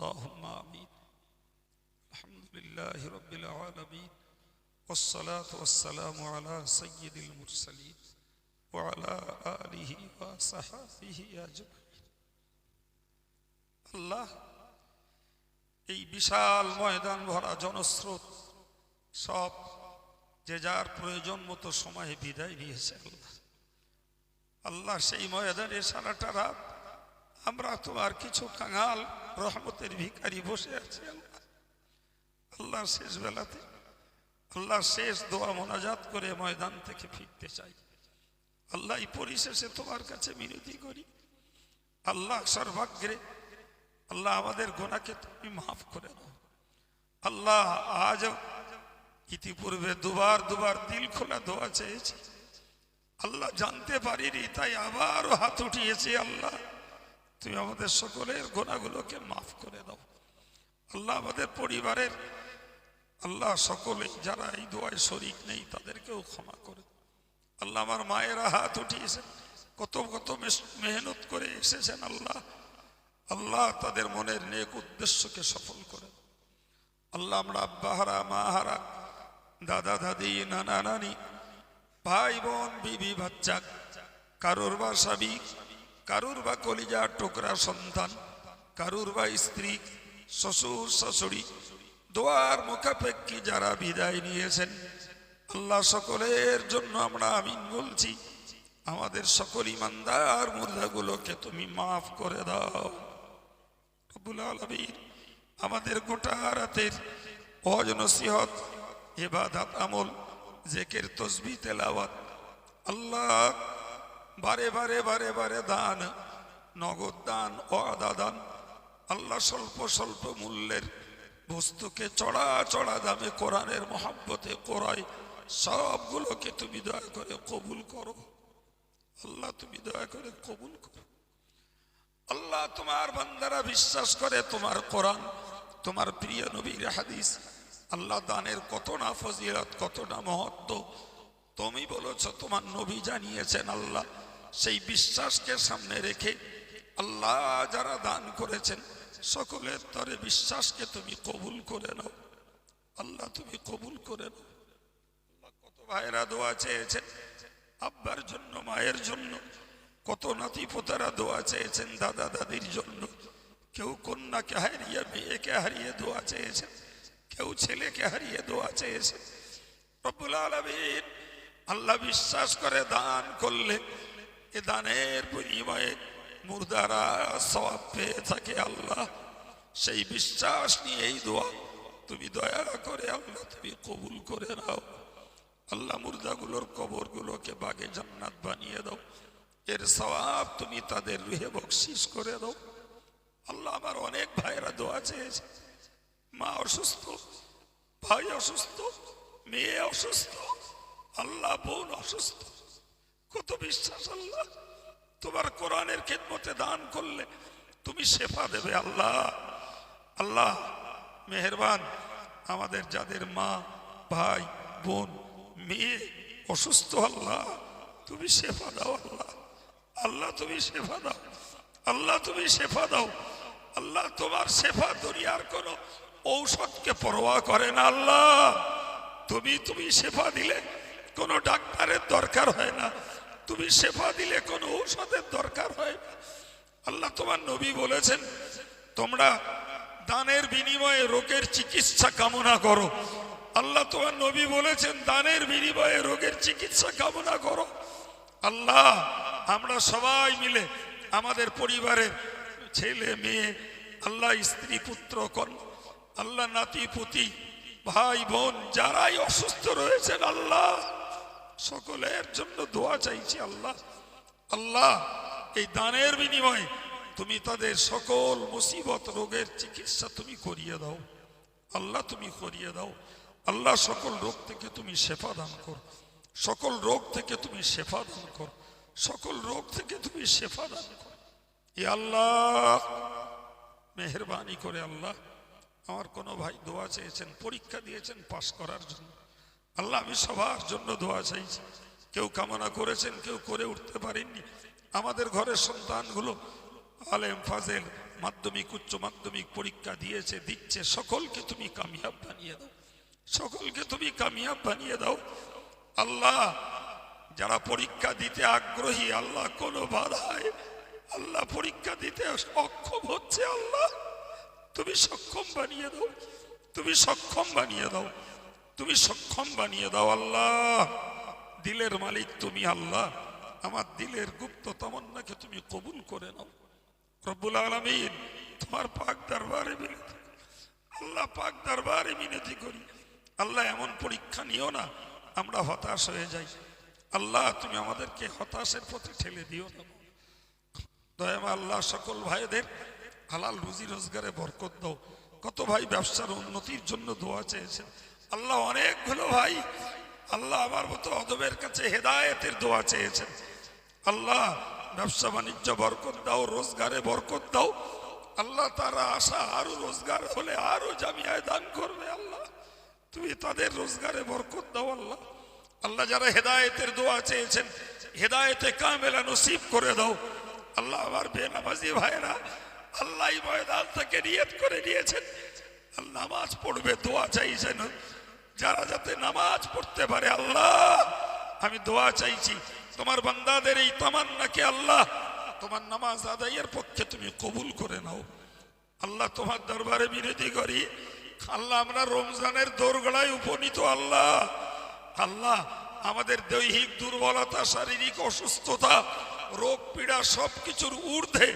اللهم آمين الحمد لله رب العالمين والصلاة والسلام على سيد المرسلين وعلى آله وصحابه أجمعين আল্লাহ এই বিশাল ময়দান ভরা জনস্রোত সব যে যার প্রয়োজন মতো সময়ে বিদায় নিয়েছে আল্লাহ আল্লাহ সেই ময়দানে সারাটা রাত আমরা তো আর কিছু কাঙাল রহমতের ভিকারি বসে আছি আল্লাহ। আল্লাহ শেষ বেলাতে আল্লাহ শেষ দোয়া মোনাজাত করে ময়দান থেকে ফিরতে চাই। আল্লাহ পরিশেষে তোমার কাছে মিনতি করি। আল্লাহ সর্বাগ্রে, আল্লাহ আমাদের গোনাকে তুমি মাফ করে দাও। আল্লাহ আজ ইতিপূর্বে দুবার দুবার দিল খোলা দোয়া চেয়েছি। আল্লাহ জানতে পারিনি, তাই আবারও হাত উঠিয়েছি আল্লাহ। তুমি আমাদের সকলের গোনাগুলোকে মাফ করে দাও। আল্লাহ আমাদের পরিবারের আল্লাহ সকলে যারা এই দোয়ায় শরিক নেই, তাদেরকেও ক্ষমা করে। আল্লাহ আমার মায়েরা হাত উঠিয়েছেন, কত কত মেহনত করে এসেছেন আল্লাহ। আল্লাহ তাদের মনের নেক উদ্দেশ্যকে সফল করে আল্লাহ আমরা আব্বা হারা, মা হারা, দাদা, দাদি, নানা, নানি, ভাই, বোন, বিবি, বাচ্চা, কারুর বা স্বামী কারুর বা কলিজা টুকরা সন্তান কারুর বা স্ত্রী, শ্বশুর, শাশুড়ি, দোয়ার মুখাপেক্ষী যারা বিদায় নিয়েছেন, আল্লাহ সকলের জন্য আমরা আমিন বলছি, আমাদের সকল ইমানদার মুর্দাগুলোকে তুমি মাফ করে দাও। আমাদের গোটা রাতের অজ নসিহত এবাদাত আমল, জেকের তসবি তেলাওয়াত, আল্লাহ বারে বারে বারে বারে দান, নগদ দান আদা দান। আল্লাহ স্বল্প স্বল্প মূল্যের বস্তুকে চড়া চড়া দামে কোরআনের মহাব্বতে কোরআই সবগুলোকে তুমি দয়া করে কবুল করো। আল্লাহ, তুমি দয়া করে কবুল করো। আল্লাহ, তোমার বান্দারা বিশ্বাস করে তোমার কোরআন, তোমার প্রিয় নবীর হাদিস। আল্লাহ, দানের কত না ফজিলত, কত না মহত্ব। তুমি বলেছ, তোমার নবী জানিয়েছেন আল্লাহ সেই বিশ্বাসকে সামনে রেখে আল্লাহ যারা দান করেছেন, সকলের তরে বিশ্বাসকে তুমি কবুল করে নাও। আল্লাহ তুমি কবুল করে নাও। কত ভাইরা দোয়া চেয়েছেন, আব্বার জন্য, মায়ের জন্য। কত নাতি পোতারা দোয়া চেয়েছেন, দাদা দাদির জন্য। কেউ কন্যাকে হারিয়ে, মেয়েকে হারিয়ে দোয়া চেয়েছেন। কেউ ছেলেকে হারিয়ে দোয়া চেয়েছে রব্বুল আলমিন আল্লাহ বিশ্বাস করে দান করলে এ দানের বিনিময়ে মুর্দারা সবাব পেয়ে থাকে আল্লাহ। সেই বিশ্বাস নিয়ে এই দোয়া, তুমি দয়া করে আল্লাহ তুমি কবুল করে নাও। আল্লাহ মুর্দাগুলোর কবরগুলোকে বাগে জান্নাত বানিয়ে দাও। এর সওয়াব তুমি তাদের রুহে বকশিস করে দাও। আল্লাহ আমার অনেক ভাইরা দোয়া চেয়েছে। মা অসুস্থ, ভাই অসুস্থ, মেয়ে অসুস্থ, আল্লাহ বোন অসুস্থ কত বিশ্বাস আল্লাহ? তোমার কোরআনের খেদমতে দান করলে তুমি শেফা দেবে আল্লাহ। আল্লাহ, মেহেরবান, আমাদের যাদের মা, ভাই, বোন, মেয়ে অসুস্থ আল্লাহ, তুমি শেফা দাও আল্লাহ। আল্লাহ, তুমি শেফা দাও। আল্লাহ, তুমি শেফা দাও। আল্লাহ, তোমার শেফা দুনিয়ার কোন ঔষধকে পরোয়া করে না আল্লাহ। তুমি তুমি শেফা দিলে কোনো ডাক্তারের দরকার হয় না। তুমি শেফা দিলে কোনো ঔষধের দরকার হয় আল্লাহ তোমার নবী বলেছেন, তোমরা দানের বিনিময়ে রোগের চিকিৎসা কামনা করো। আল্লাহ তোমার নবী বলেছেন, দানের বিনিময়ে রোগের চিকিৎসা কামনা করো। আল্লাহ, আমরা সবাই মিলে আমাদের পরিবারের ছেলে, মেয়ে, আল্লাহ, স্ত্রী, পুত্র কন আল্লাহ, নাতি, পুতি, ভাই, বোন, যারাই অসুস্থ রয়েছেন, আল্লাহ সকলের জন্য দোয়া চাইছি আল্লাহ। আল্লাহ, এই দানের বিনিময়ে তুমি তাদের সকল মুসিবত রোগের চিকিৎসা তুমি করিয়ে দাও। আল্লাহ, তুমি করিয়ে দাও। আল্লাহ, সকল রোগ থেকে তুমি শেফা দান করো। সকল রোগ থেকে তুমি শেফা দান কর। সকল রোগ থেকে তুমি শেফা দান করো। এ আল্লাহ, মেহরবানি করে আল্লাহ, আমার কোনো ভাই দোয়া চেয়েছেন, পরীক্ষা দিয়েছেন পাশ করার জন্য। আল্লাহ আমি সবার জন্য দোয়া চাইছি। কেউ কামনা করেছেন, কেউ করে উঠতে পারেননি। আমাদের ঘরের সন্তানগুলো আলেম, ফাজেল, মাধ্যমিক, উচ্চ মাধ্যমিক পরীক্ষা দিয়েছে, দিচ্ছে। সকলকে তুমি কামিয়াব বানিয়ে দাও। সকলকে তুমি কামিয়াব বানিয়ে দাও। আল্লাহ, যারা পরীক্ষা দিতে আগ্রহী, আল্লাহ কোনো বাধায়, আল্লাহ পরীক্ষা দিতে অক্ষম হচ্ছে আল্লাহ। তুমি সক্ষম বানিয়ে দাও। তুমি সক্ষম বানিয়ে দাও। তুমি সক্ষম বানিয়ে দাও আল্লাহ। দিলের মালিক তুমি আল্লাহ। আমার দিলের গুপ্ত তমন্নাকে তুমি কবুল করে নাও। রব্বুল আলমিন তোমার পাক দরবারে মিনতি আল্লাহ পাক দরবারে মিনতি করি। আল্লাহ এমন পরীক্ষা নিও না, আমরা হতাশ হয়ে যাই। আল্লাহ, তুমি আমাদেরকে হতাশের পথে ঠেলে দিও না। দয়ামা আল্লাহ, সকল ভাইদের হালাল রুজি রোজগারে বরকত দাও। কত ভাই ব্যবসার উন্নতির জন্য দোয়া চেয়েছেন। আল্লাহ অনেকগুলো ভাই। আল্লাহ আমার মতো অদবের কাছে হেদায়েতের দোয়া চেয়েছেন। আল্লাহ ব্যবসা বাণিজ্য বরকত দাও, রোজগারে বরকত দাও। আল্লাহ তারা আশা আরও রোজগার হলে আরও জামিয়ায় দান করবে আল্লাহ। তুমি তাদের রোজগারে বরকত দাও আল্লাহ। আল্লাহ যারা হেদায়েতের দোয়া চেয়েছেন, হেদায়েতে কামেলা নসিব করে দাও। আল্লাহ আমার বেনামাজি ভাইরা আল্লাহ ময়দান থেকে নিয়ত করে নিয়েছেন। নামাজ পড়বে, দোয়া চাইছেন। যারা যাতে নামাজ পড়তে পারে আল্লাহ, আমি দোয়া চাইছি, তোমার বান্দাদের এই তামান্নাকে আল্লাহ, তোমার নামাজ আদায়ের পক্ষে তুমি কবুল করে নাও। আল্লাহ তোমার দরবারে বিরতি করি। আল্লাহ, আমরা রমজানের দোরগড়ায় উপনীত আল্লাহ। আল্লাহ, আমাদের দৈহিক দুর্বলতা, শারীরিক অসুস্থতা, রোগ পীড়া সবকিছুর ঊর্ধ্বে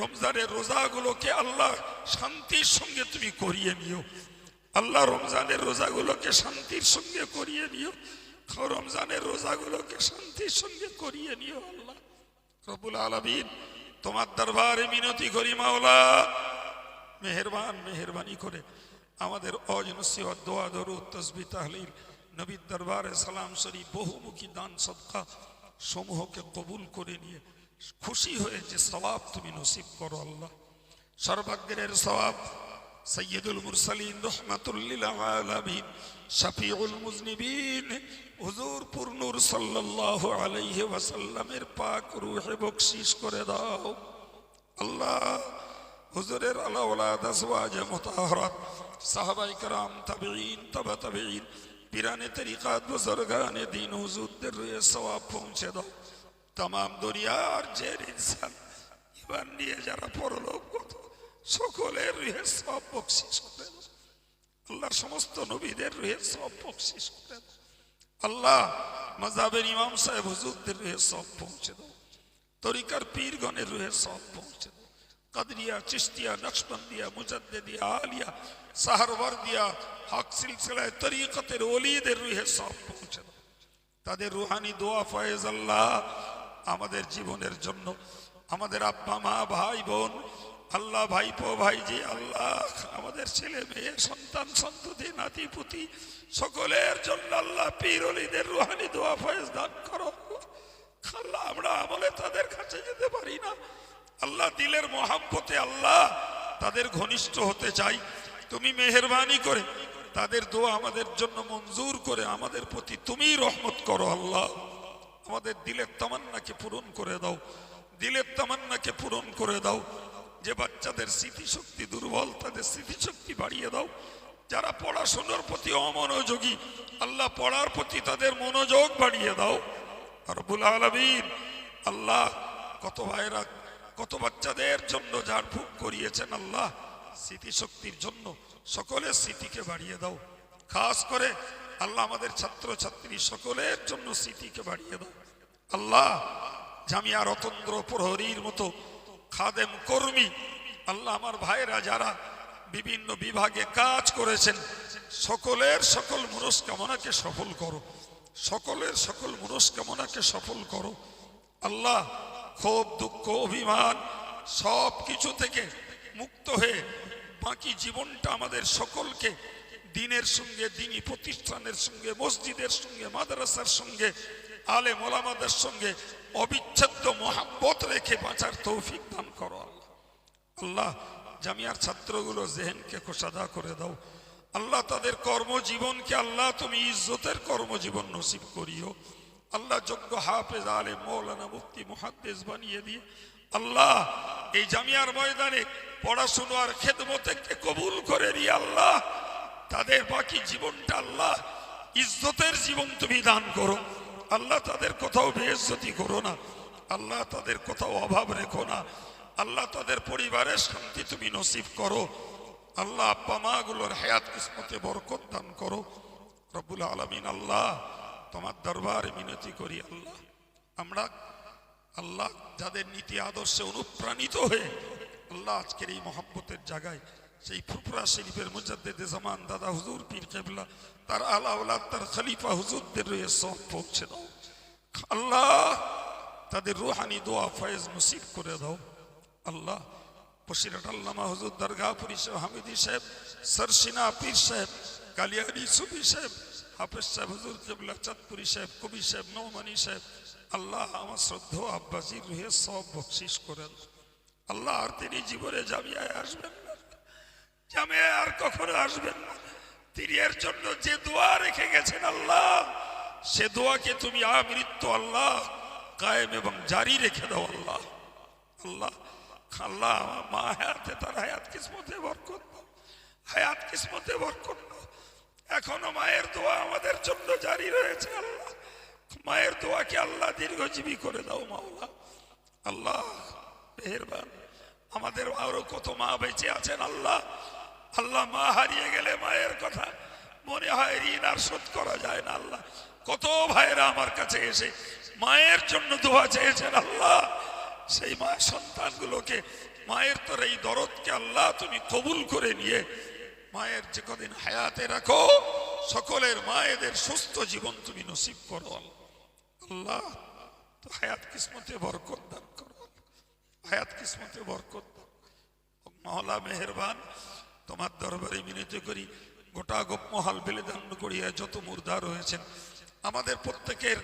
রমজানের রোজাগুলোকে আল্লাহ শান্তির সঙ্গে তুমি করিয়ে নিও। আল্লাহ রমজানের রোজাগুলোকে শান্তির সঙ্গে করিয়ে নিও। রমজানের রোজাগুলোকে শান্তির সঙ্গে করিয়ে নিও আল্লাহ। রবুল আলমিন তোমার দরবারে মিনতি করি মাওলা। মেহরবান, মেহরবানি করে আমাদের অজনসি দোয়া, দরুদ, তসবি, তাহলিল, নবীর দরবারে সালাম, শরীফ, বহুমুখী দান, সদকা সমূহকে কবুল করে নিয়ে খুশি হয়ে যে সবাব তুমি নসিব করো আল্লাহ। সর্বাগ্রের সবাব সৈয়দুল মুরসালিন রহমাতুল্লিল আলামিন শফিউল মুজনিবিন হুজুর পুরনুর সাল্লাল্লাহু আলাইহি ওয়াসাল্লামের পাক রূহে বকশিশ করে দাও আল্লাহ হুজুরের আলা ওলাদ আজওয়াজ মুতাহহারাত সাহাবায়ে کرام তাবেঈন তাবা তাবেঈন পিরানে তরিকাত বুজুর্গানে দিন হুজুরদের রুহে সওয়াব পৌঁছে দাও তাম দুনিয়ার যে ইনসান ইমান নিয়ে যারা পরলোক গত সকলের রুহে সব বকশিস দাও আল্লাহ, সমস্ত নবীদের রুহে সব বকশিস করে আল্লাহ মজাবের ইমাম সাহেব, হুজুরদের রুহে সব পৌঁছে দাও। তরিকার পীরগণের রুহে সব পৌঁছে দাও। কাদরিয়া চিস্তিয়া নকশবন্দিয়া মুজাদ্দিয়া আলিয়া, সাহারওয়ার্দিয়া, হক সিলসিলায় তরিকতের ওলিদের রুহে সব পৌঁছে দাও। তাদের রুহানি দোয়া ফয়েজ আল্লাহ আমাদের জীবনের জন্য। আমাদের আব্বা, মা, ভাই, বোন আল্লাহ ভাইপো ভাইজি, আল্লাহ, আমাদের ছেলে মেয়ে, সন্তান, সন্ততি, নাতি, পুতি, সকলের জন্য আল্লাহ পীর অলিদের রুহানি দোয়া ফয়েজ দান করো। আল্লাহ আমরা আমলে তাদের কাছে যেতে পারি না। আল্লাহ দিলের মহাব্বতে আল্লাহ তাদের ঘনিষ্ঠ হতে চাই। তুমি মেহরবানি করে তাদের দোয়া আমাদের জন্য মঞ্জুর করে আমাদের প্রতি তুমি রহমত করো আল্লাহ। আমাদের দিলের তামান্নাকে পূরণ করে দাও। দিলের তামান্নাকে পূরণ করে দাও। যে বাচ্চাদের স্মৃতিশক্তি দুর্বল, তাদের স্মৃতিশক্তি বাড়িয়ে দাও। যারা পড়াশোনার প্রতি অমনোযোগী, আল্লাহ পড়ার প্রতি তাদের মনোযোগ বাড়িয়ে দাও। রবুল আলমিন, আল্লাহ কত ভাইরা, কত বাচ্চাদের জন্য ভুগ করিয়েছেন আল্লাহ, স্মৃতিশক্তির জন্য সকলের স্মৃতিকে বাড়িয়ে দাও। খাস করে আল্লাহ আমাদের ছাত্র ছাত্রী সকলের জন্য স্মৃতিকে বাড়িয়ে দাও। আল্লাহ জামিয়া রতন্দ্র প্রহরীর মতো খাদেম কর্মী। আল্লাহ আমার ভাইরা যারা বিভিন্ন বিভাগে কাজ করেছেন, সকলের সকল মনস্কামনাকে সফল করো। সকলের সকল মনস্কামনাকে সফল করো। আল্লাহ ক্ষোভ, দুঃখ, অভিমান সব কিছু থেকে মুক্ত হয়ে বাকি জীবনটা আমাদের সকলকে দিনের সঙ্গে, দিনী প্রতিষ্ঠানের সঙ্গে, মসজিদের সঙ্গে, মাদ্রাসার সঙ্গে আলে মোলামাদের সঙ্গে অবিচ্ছেদ্য মহাব্বত রেখে বাঁচার তৌফিক দান করো আল্লাহ। আল্লাহ, জামিয়ার ছাত্রগুলো জেহেনকে খোসাদা করে দাও। আল্লাহ, তাদের কর্মজীবনকে আল্লাহ তুমি ইজ্জতের কর্মজীবন নসিব করিও। আল্লাহ, যোগ্য হাফেজ আলে মৌলানা, মুফতি, মুহাদ্দেস বানিয়ে দিয়ে। আল্লাহ, এই জামিয়ার ময়দানে পড়াশুনো আর খেদমতেকে কবুল করে নিয়ে আল্লাহ, তাদের বাকি জীবনটা আল্লাহ, ইজ্জতের জীবন তুমি দান করো। আল্লাহ তাদের কোথাও বেইজ্জতি করো না। আল্লাহ তাদের কোথাও অভাব রেখো না। আল্লাহ তাদের পরিবারের শান্তি তুমি নসিব করো। আল্লাহ আব্বা মা গুলোর হায়াত কিসমতে বরকত দান করো। রব্বুল আলমিন আল্লাহ তোমার দরবারে মিনতি করি আল্লাহ। আমরা আল্লাহ যাদের নীতি আদর্শে অনুপ্রাণিত হয়ে আল্লাহ আজকের এই মহব্বতের জায়গায় সেই ফুরফুরা শরীফের মুজাদ্দেদে জামান দাদা হুজুর পীর কেবলা, তার আলা ওলাদ তার খলিফা হুজুরদের রয়ে সব পৌঁছে দাও। আল্লাহ, তাদের রুহানি দোয়া ফয়েজ নসিব করে দাও। আল্লাহ বসিরাট আল্লামা হুজুর দরগাপুরি সাহেব, হামিদি সাহেব সরসিনা পীর সাহেব কালিয়ারি সুফি সাহেব, হাফেজ সাহেব হুজুর কেবলা, চাঁদপুরি সাহেব, কবি সাহেব, নৌমানি সাহেব, আল্লাহ, আমার শ্রদ্ধ আব্বাসির রুহে সব বকশিস করেন আল্লাহ, আর তিনি জীবনে জামিয়ায় আসবেন না। জামিয়ায় আর কখনো আসবেন না। তিনি জন্য যে দোয়া রেখে গেছেন আল্লাহ, সে দোয়াকে তুমি আমৃত্য আল্লাহ, কায়েম এবং জারি রেখে দাও আল্লাহ। আল্লাহ আল্লাহ, আমার মা হায়াতে, তার হায়াত কিসমতে বরকত হায়াত কিসমতে বরকত এখনও মায়ের দোয়া আমাদের জন্য জারি রয়েছে আল্লাহ। মায়ের দোয়াকে আল্লাহ দীর্ঘজীবী করে দাও মাওলা। আল্লাহ, মেহেরবান। আমাদের আরও কত মা বেঁচে আছেন আল্লাহ। আল্লাহ মা হারিয়ে গেলে মায়ের কথা। মনে হয় ঋণ আর শোধ করা যায় না আল্লাহ। কত ভাইয়েরা আমার কাছে এসে মায়ের জন্য দোয়া চেয়েছেন, আল্লাহ, সেই মায়ের সন্তানগুলোকে, মায়ের তোর এই দরদকে আল্লাহ তুমি কবুল করে নিয়ে মায়ের যে কদিন হায়াতে রাখো, সকলের মায়েদের সুস্থ জীবন তুমি নসিব করো আল্লাহ। তো হায়াত কিসমতে বরকত দান করো হায়াত কিসমতে বরকত দাও মহলা মেহরবান তোমার দরবারে মিনতি করি, গোটা গোপ মহাল বেলেদান করিয়া যত মুর্দা রয়েছেন, আমাদের প্রত্যেকের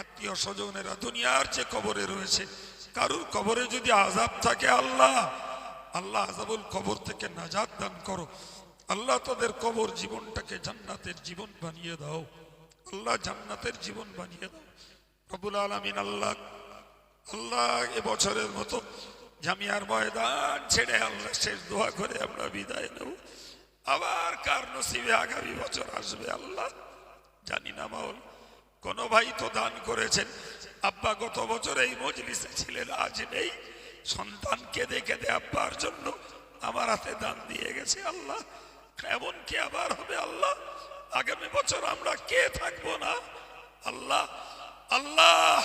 আত্মীয় স্বজনেরা দুনিয়ার যে কবরে রয়েছে, কারুর কবরে যদি আজাব থাকে আল্লাহ আল্লাহ আজাবুল কবর থেকে নাজাদ দান করো। আল্লাহ তাদের কবর জীবনটাকে জান্নাতের জীবন বানিয়ে দাও। আল্লাহ জান্নাতের জীবন বানিয়ে দাও। রবুল আলমিন আল্লাহ আল্লাহ এবছরের মতো জামিয়ার ময়দান ছেড়ে আল্লাহ শেষ দোয়া করে আমরা বিদায় নেব। আবার কার নসিবে আগামী বছর আসবে আল্লাহ? জানি না মাওল। কোন ভাই তো দান করেছেন। আব্বা গত বছর এই মজলিসে ছিলেন, আজ নেই। সন্তান কেঁদে কেঁদে আব্বার জন্য। আমার হাতে দান দিয়ে গেছে আল্লাহ। এমন কি আবার হবে আল্লাহ? আগামী বছর আমরা কে থাকব না? আল্লাহ আল্লাহ,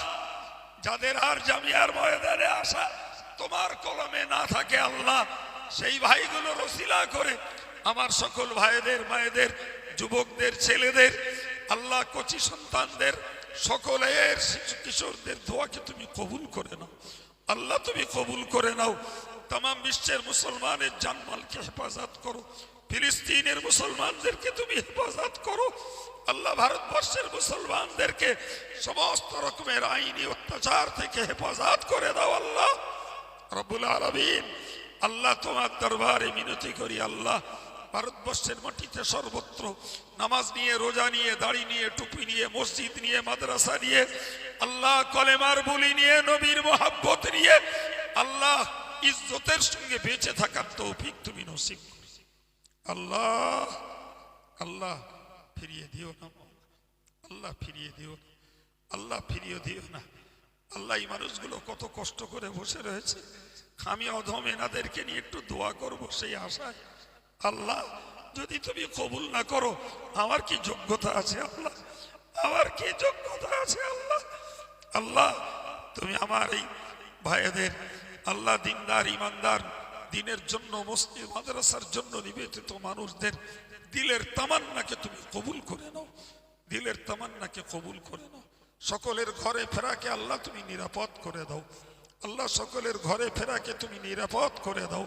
যাদের আর জামিয়ার ময়দানে আসা তোমার কলমে না থাকে আল্লাহ, সেই ভাইগুলো রসিলা করে আমার সকল ভাইদের, মায়েদের, যুবকদের, ছেলেদের, আল্লাহ কচি সন্তানদের, সকলের শিশু কিশোরদের দোয়াকে তুমি কবুল করে নাও। আল্লাহ তুমি কবুল করে নাও। তাম বিশ্বের মুসলমানের জানমালকে হেফাজত করো। ফিলিস্তিনের মুসলমানদেরকে তুমি হেফাজত করো। আল্লাহ ভারতবর্ষের মুসলমানদেরকে সমস্ত রকমের আইনি অত্যাচার থেকে হেফাজত করে দাও আল্লাহ। রব্বুল আলমিন। আল্লাহ তোমার দরবারে মিনতি করি, আল্লাহ। ভারতবর্ষের মাটিতে সর্বত্র নামাজ নিয়ে, রোজা নিয়ে, দাড়ি নিয়ে, টুপি নিয়ে, মসজিদ নিয়ে, মাদ্রাসা নিয়ে, আল্লাহ কলেমার বলি নিয়ে, নবীর মোহাব্বত নিয়ে, আল্লাহ ইজ্জতের সঙ্গে বেঁচে থাকার তৌফিক তুমি নসিব আল্লাহ আল্লাহ ফিরিয়ে দিও না। আল্লাহ ফিরিয়ে দিও আল্লাহ ফিরিয়ে দিও না। আল্লাহ এই মানুষগুলো কত কষ্ট করে বসে রয়েছে। আমি অধম এনাদেরকে নিয়ে একটু দোয়া করব সেই আশায়। আল্লাহ, যদি তুমি কবুল না করো, আমার কি যোগ্যতা আছে আল্লাহ? আমার কি যোগ্যতা আছে আল্লাহ? আল্লাহ, তুমি আমার এই ভাইদের আল্লাহ দিনদার, ইমানদার, দিনের জন্য মসজিদ, মাদ্রাসার জন্য নিবেদিত মানুষদের দিলের তামান্নাকে তুমি কবুল করে নাও। দিলের তামান্নাকে কবুল করে নাও। সকলের ঘরে ফেরাকে আল্লাহ তুমি নিরাপদ করে দাও। আল্লাহ সকলের ঘরে ফেরাকে তুমি নিরাপদ করে দাও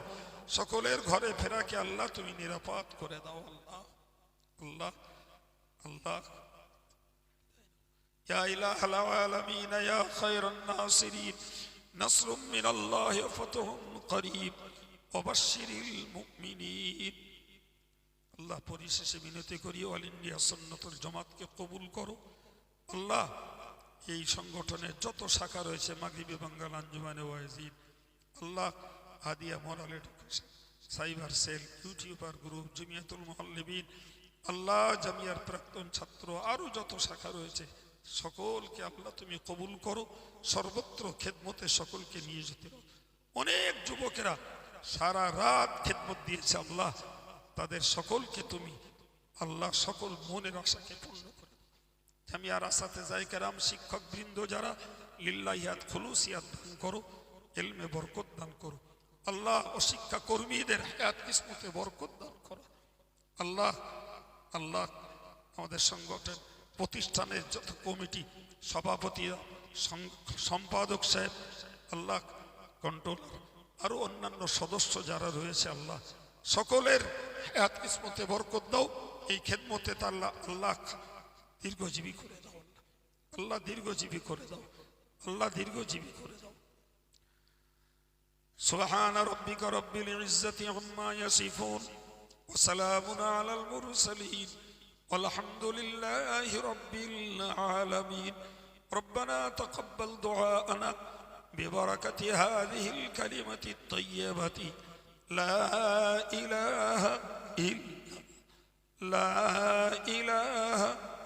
সকলের ঘরে ফেরাকে আল্লাহ তুমি নিরাপদ করে দাও আল্লাহ আল্লাহ আল্লাহ يا إله العالمين يا خير الناصرين نصر من الله وفتح قريب وبشر المؤمنين আল্লাহ পরিশেষে বিনতি করি অল ইন্ডিয়া সন্ন্যতুল জামাতকে কবুল করো আল্লাহ এই সংগঠনের যত শাখা রয়েছে, মাগরিবি, বাঙ্গাল, আঞ্জুমানে ওয়াজিদ আল্লাহ আদিয়া moral cyber cell, YouTuber group, Jamiatul মহল্লিবিন আল্লাহ, জামিয়ার প্রাক্তন ছাত্র আরও যত শাখা রয়েছে, সকলকে আল্লাহ তুমি কবুল করো, সর্বত্র খেদমতে সকলকে নিয়ে যেতে। অনেক যুবকেরা সারা রাত খেদমত দিয়েছে আল্লাহ, তাদের সকলকে তুমি আল্লাহ সকল মনের আশাকে পূর্ণ। জামিয়ার আসাতে জায়গারাম শিক্ষক বৃন্দ যারা লিল্লাহিয়াত খুলুসিয়াত দান করো, এলমে বরকত দান করো। আল্লাহ ও শিক্ষা কর্মীদের হায়াত কিসমতে বরকত দান করো। আল্লাহ আল্লাহ আমাদের সংগঠন, প্রতিষ্ঠানের যত কমিটি, সভাপতি সম্পাদক সাহেব, আল্লাহ কন্ট্রোলার, আরও অন্যান্য সদস্য যারা রয়েছে, আল্লাহ সকলের হায়াত কিসমতে বরকত দাও। এই খেদমতে আল্লাহ আল্লাহ দীর্ঘজীবী করে দাও আল্লাহ আল্লাহ দীর্ঘজীবী করে দাও আল্লাহ দীর্ঘজীবী করে দাও سبحان ربك رب العزة عما يصفون وسلام على المرسلين والحمد لله رب العالمين ربنا تقبل دعاءنا ببركة هذه الكلمة الطيبة لا إله إلا لا إله